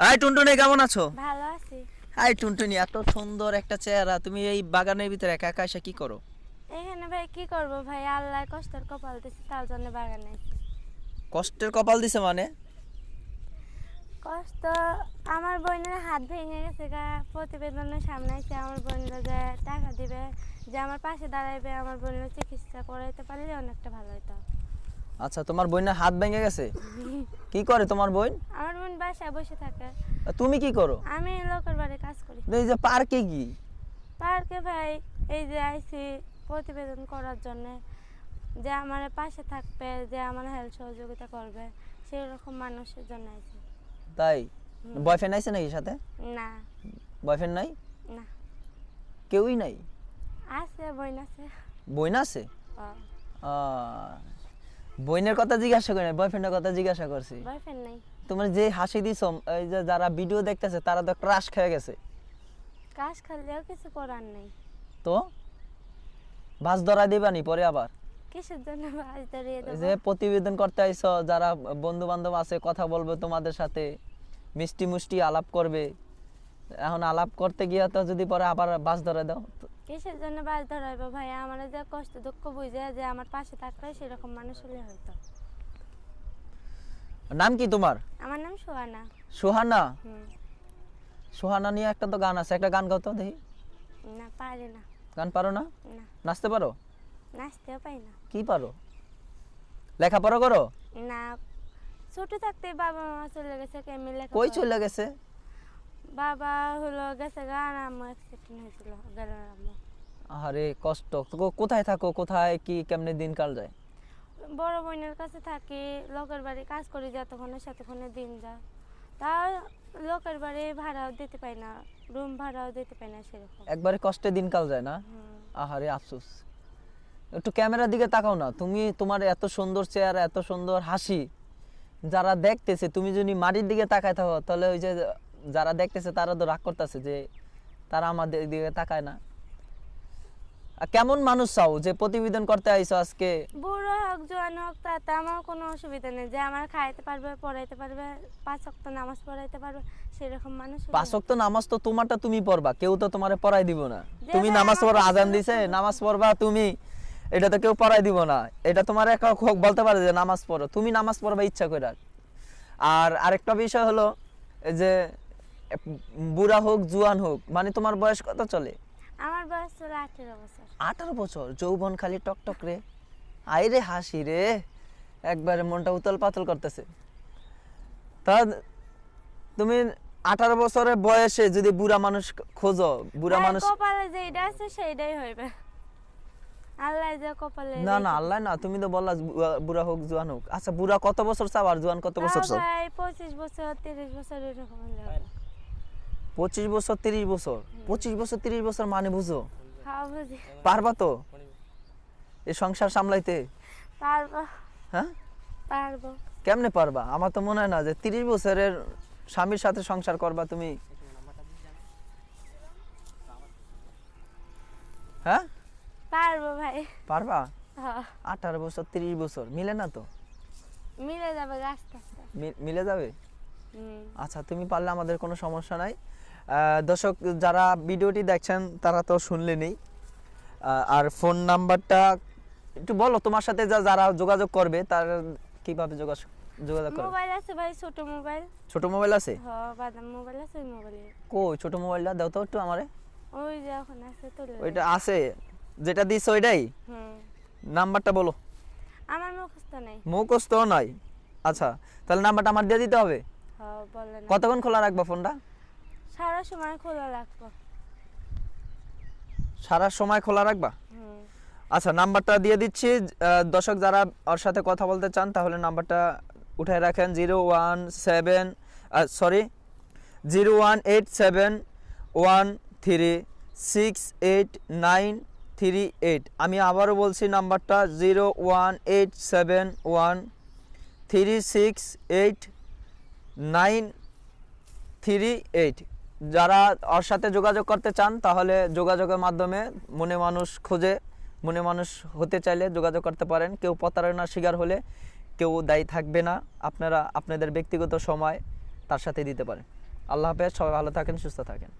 টুনটুনি কেমন আছো? ভালো আছি। হাই টুনটুনি এত সুন্দর একটা চেহারা। তুমি এই বাগানের ভিতরে একা একা এসে কি করো? এখানে ভাই কি করব ভাই? আল্লাহ কষ্টের কপাল দিছে তার জন্য বাগানে কষ্টের কপাল দিছে মানে? কষ্ট আমার বোনের হাত ভেঙে গেছে গা। প্রতিবেদনের সামনে আছে আমার বোনেরা যে টাকা দিবে যে আমার পাশে দাঁড়াইবে আমার বোনের চিকিৎসা করাইতে পারলে অনেকটা ভালো হতো আচ্ছা তোমার বোনের হাত ভেঙে গেছে? কি করে তোমার বোন? আমার বোন বাসায় বসে থাকে। তুমি কি করো? আমি লোকের বাড়ি কাজ করি। এই যে পার্কে কি? পার্কে ভাই এই যে আইসি প্রতিবেদন করার জন্য। যে আমার পাশে থাকবে যে আমার হেল্প সহযোগিতা করবে সেই রকম মানুষের জন্য আইসি। তাই? বয়ফ্রেন্ড আছে নাকি সাথে? না। বয়ফ্রেন্ড নাই? না। কেউই নাই? আছে বইন আছে। বোন আছে? আহ, কথা জিজ্ঞাসা করি বয়ফ্রেন্ডের কথা জিজ্ঞাসা করছি। বয়ফ্রেন্ড নেই। তোমার যে হাসি দিছ এই যে যারা ভিডিও দেখতেছে তারা তো ক্রাশ খেয়ে গেছে। কাজ খালেও কিছু করার নেই। তো? বাস ধরা দিবানি পরে আবার। কিসের জন্য বাস ধরিয়ে এই যে প্রতিবেদন করতে আইছো যারা বন্ধু বান্ধব আছে কথা বলবে তোমাদের সাথে মিষ্টি মুষ্টি আলাপ করবে। এখন আলাপ করতে গিয়ে তো যদি পরে আবার বাস ধরে দাও কিসের জন্য বাস ধরাইবো ভাই আমার যে কষ্ট দুঃখ বুঝে যে আমার পাশে থাকবে সেরকম মানুষ হলে হয়তো। নাম কি তোমার? আমার নাম সোহানা। সুহানা? সুহানা নিয়ে একটা তো গান আছে একটা গান গাও তো দেখি। না পারি না। গান পারো না? না। নাচতে পারো? নাচতেও পাই না। কি পারো? লেখাপড়া করো? না ছোট থাকতে বাবা মা চলে গেছে কেমন লেখা কই চলে গেছে? বাবা হলো গেছে গান আম্মু অ্যাক্সিডেন্ট হয়েছিল গেল আরে কষ্ট। তো কোথায় থাকো? কোথায় কি কেমনে দিনকাল যায়? বড় বোনের কাছে থাকি লোকের বাড়ি কাজ করি যতক্ষণে সেতক্ষণে দিন যায় তা লোকের বাড়ি ভাড়াও দিতে পাই না রুম ভাড়াও দিতে পাই না সেরকম। একবারে কষ্টে দিনকাল যায় না? আহারে আফসোস। একটু ক্যামেরার দিকে তাকাও না তুমি তোমার এত সুন্দর চেহারা এত সুন্দর হাসি যারা দেখতেছে তুমি যদি মাটির দিকে তাকায় থাকো তাহলে ওই যে যারা দেখতেছে তারা তো রাগ করতেছে যে তারা আমাদের দিকে তাকায় না। আর কেমন মানুষ চাও যে প্রতিবেদন করতে আইছো আজকে? বুড়ো হোক জোয়ান হোক তাতে আমার কোনো অসুবিধা নেই। যে আমার খাইতে পারবে পড়াইতে পারবে পাঁচ ওয়াক্ত নামাজ পড়াইতে পারবে সেরকম মানুষ হলে পাঁচক তো নামাজ তো তোমারটা তুমি পড়বা কেউ তো তোমারে পড়াই দিব না। তুমি নামাজ পড়ো আজান দিছে নামাজ পড়বা তুমি এটা তো কেউ পড়াই দিব না। এটা তোমার একা হোক বলতে পারে যে নামাজ পড়ো তুমি নামাজ পড়বা ইচ্ছা করে। আর আরেকটা বিষয় হলো যে বুড়া হোক জুয়ান হোক মানে তোমার বয়স কত চলে? আমার বয়স ছিল আঠেরো বছর। আঠারো বছর যৌবন খালি টকটক রে। আই রে হাসি রে। একবারে মনটা উতল পাতল করতেছে। তা তুমি আঠারো বছরের বয়সে যদি বুড়া মানুষ খোঁজো বুড়া মানুষ কপালে যেটা আছে সেইটাই হইবে। আল্লাহ যে কপালে না না আল্লাহ না তুমি তো বললা বুড়া- হোক জোয়ান হোক। আচ্ছা বুড়া কত বছর চাও আর জোয়ান কত বছর চাও? ভাই পঁচিশ বছর তিরিশ বছর এরকম। পঁচিশ বছর তিরিশ বছর? পঁচিশ বছর তিরিশ বছর মানে বুঝো। বুঝি। পারবা তো? এই সংসার সামলাইতে? পারব। হ্যাঁ? পারব। কেমনে পারবা? আমার তো মনে হয় না যে তিরিশ বছরের স্বামীর সাথে সংসার করবা তুমি। হ্যাঁ? পারব ভাই। পারবা? হ্যাঁ, আঠারো বছর তিরিশ বছর মিলে না তো? মিলে যাবে আস্তে আস্তে। মিলে যাবে? আচ্ছা তুমি পারলে আমাদের কোনো সমস্যা নাই। আহ, দর্শক যারা ভিডিওটি দেখছেন তারা তো শুনলেনই। আহ, আর ফোন নাম্বারটা একটু বলো তোমার সাথে যা যারা যোগাযোগ করবে তার কীভাবে যোগাযোগ যোগাযোগ করবে? মোবাইল আছে ভাই ছোট মোবাইল। ছোট মোবাইল আছে? হ বাদাম মোবাইল আছে মোবাইলে। কই ছোট মোবাইলটা দাও তো একটু আমারে। ওই যে এখন আছে দেব। ওইটা আছে। যেটা দিছ ওইটাই? হুম। নাম্বারটা বলো। আমার মুখস্থ নেই। মুখস্থ নাই? আচ্ছা তাহলে নাম্বারটা আমার দিয়ে দিতে হবে? হ বলে না। কতক্ষণ খোলা রাখবা ফোনটা? সারা সময় খোলা রাখব। সারা সময় খোলা রাখবা? হুম। আচ্ছা নাম্বারটা দিয়ে দিচ্ছি। দর্শক যারা ওর সাথে কথা বলতে চান, তাহলে নাম্বারটা উঠায় রাখেন। Zero one seven sorry zero one eight seven one three six eight nine three eight. আমি আবারও বলছি নাম্বারটা, zero one eight seven one three six eight nine three eight. যারা ওর সাথে যোগাযোগ করতে চান, তাহলে যোগাযোগের মাধ্যমে মনে মানুষ খোঁজে মনে মানুষ হতে চাইলে যোগাযোগ করতে পারেন। কেউ প্রতারণার শিকার হলে কেউ দায়ী থাকবে না। আপনারা, আপনাদের ব্যক্তিগত সময় তার সাথে দিতে পারেন। আল্লাহ হাফেজ, সবাই ভালো থাকেন, সুস্থ থাকেন।